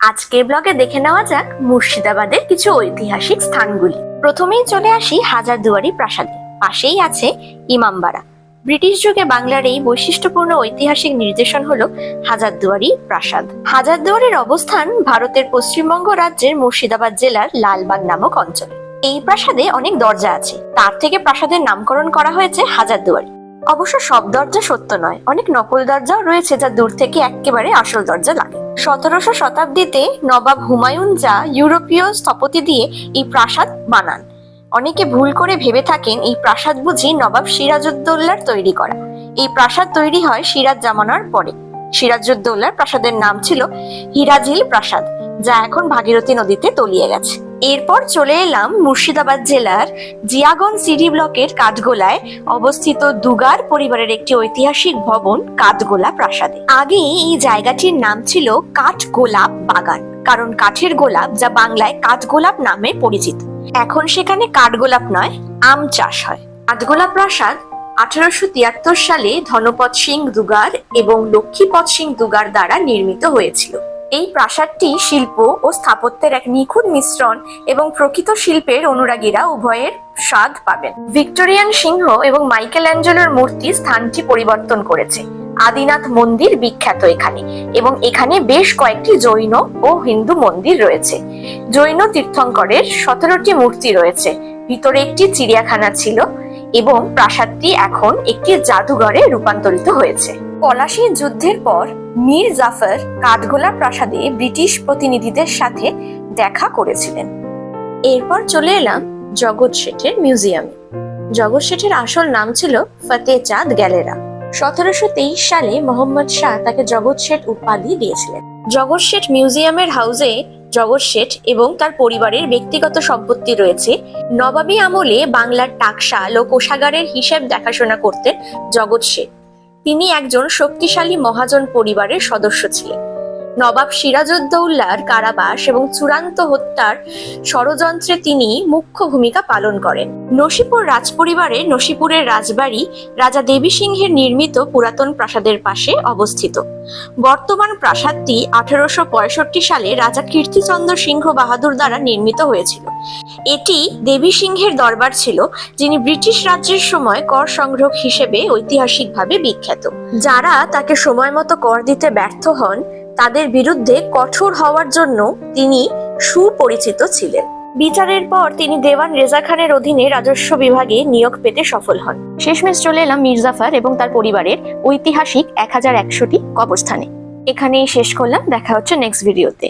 আজকের ব্লগে দেখে নেওয়া যাক মুর্শিদাবাদের কিছু ঐতিহাসিক স্থানগুলি। প্রথমেই চলে আসি হাজারদুয়ারি প্রাসাদে। পাশেই আছে ইমামবাড়া। ব্রিটিশ যুগে বাংলার এই বৈশিষ্ট্যপূর্ণ ঐতিহাসিক নির্দেশন হল হাজারদুয়ারি প্রাসাদ। হাজারদুয়ারির অবস্থান ভারতের পশ্চিমবঙ্গ রাজ্যের মুর্শিদাবাদ জেলার লালবাগ নামক অঞ্চলে। এই প্রাসাদে অনেক দরজা আছে। তার থেকে প্রাসাদের নামকরণ করা হয়েছে হাজারদুয়ারি। অবশ্য সব দরজা সত্য নয়। অনেক নকল দরজাও রয়েছে যা দূর থেকে একেবারে আসল দরজা লাগে। সতেরোশো শতাব্দীতে নবাব হুমায়ুন যা ইউরোপীয় স্থপতি দিয়ে এই প্রাসাদ বানান। অনেকে ভুল করে ভেবে থাকেন এই প্রাসাদ বুঝি নবাব সিরাজউদ্দৌলার তৈরি করা। এই প্রাসাদ তৈরি হয় সিরাজ জামানার পরে। সিরাজউদ্দৌলার প্রাসাদের নাম ছিল হিরাজিল প্রাসাদ। যা এখন ভাগীরথী নদীতে তলিয়ে গেছে। এরপর চলে এলাম মুর্শিদাবাদ জেলার জিয়াগঞ্জ সিডি ব্লকের কাঠগোলায় অবস্থিত দুগার পরিবারের একটি ঐতিহাসিক ভবন, কাঠগোলা প্রাসাদে। আগে এই জায়গাটির নাম ছিল কাঠগোলাপ বাগান, কারণ কাঠের গোলাপ যা বাংলায় কাঠগোলাপ নামে পরিচিত। এখন সেখানে কাঠগোলাপ নয়, আম চাষ হয়। কাঠগোলা প্রাসাদ আঠারোশো তিয়াত্তর সালে ধনপদ সিং দুগার এবং লক্ষ্মীপদ সিং দুগার দ্বারা নির্মিত হয়েছিল। এই প্রাসাদটি শিল্প ও স্থাপত্যের এক নিখুঁত মিশ্রণ এবং প্রকৃত শিল্পের অনুরাগীরা উভয়ের স্বাদ পাবেন। ভিক্টোরিয়ান সিংহ এবং মাইকেল অ্যাঞ্জেলোর মূর্তি স্থানটি পরিবর্তন করেছে। আদিনাথ মন্দির বিখ্যাত এখানে এবং এখানে বেশ কয়েকটি জৈন ও হিন্দু মন্দির রয়েছে। জৈন তীর্থঙ্করের সতেরোটি মূর্তি রয়েছে। ভিতরে একটি চিড়িয়াখানা ছিল এবং প্রাসাদটি এখন একটি জাদুঘরে রূপান্তরিত হয়েছে। পলাশী যুদ্ধের পর মীর জাফর কাঠগোলা প্রাসাদে ব্রিটিশ প্রতিনিধিদের সাথে দেখা করেছিলেন। এরপর চলে এলাম জগৎ শেঠের মিউজিয়ামে। জগৎ শেঠের আসল নাম ছিল ফতে চাঁদ গ্যালেরা। সতেরোশো তেইশ সালে মোহাম্মদ শাহ তাকে জগৎ শেঠ উপাধি দিয়েছিলেন। জগৎ শেঠ মিউজিয়ামের হাউসে জগৎ শেঠ এবং তার পরিবারের ব্যক্তিগত সম্পত্তি রয়েছে। নবাবী আমলে বাংলার টাকশাল ও কোষাগারের হিসেব দেখাশোনা করতেন জগৎ শেঠ। তিনি একজন শক্তিশালী মহাজন পরিবারের সদস্য ছিলেন। নবাব সিরাজউদ্দৌলার কারাবাস এবং চূড়ান্ত হত্যার ষড়যন্ত্রে তিনি মুখ্য ভূমিকা পালন করেন। নসিপুর রাজপরিবারের নসিপুরের রাজবাড়ি রাজা দেবী সিংহের নির্মিত পুরাতন প্রাসাদের পাশে অবস্থিত। বর্তমান প্রাসাদটি আঠারোশো পঁয়ষট্টি সালে রাজা কীর্তিচন্দ্র সিংহ বাহাদুর দ্বারা নির্মিত হয়েছিল। এটি দেবী সিংহের দরবার ছিল, যিনি ব্রিটিশ রাজ্যের সময় কর সংগ্রহ হিসেবে ঐতিহাসিকভাবে বিখ্যাত। যারা তাকে সময় মতো কর দিতে ব্যর্থ হন তাদের বিরুদ্ধে কঠোর হওয়ার জন্য তিনি সুপরিচিত ছিলেন। বিচারের পর তিনি দেওয়ান রেজা খানের অধীনে রাজস্ব বিভাগে নিয়োগ পেতে সফল হন। শেষমেশ চলে এলাম মির্জাফার এবং তার পরিবারের ঐতিহাসিক এক হাজার একশোটি কবরস্থানে। এখানেই শেষ করলাম, দেখা হচ্ছে নেক্সট ভিডিওতে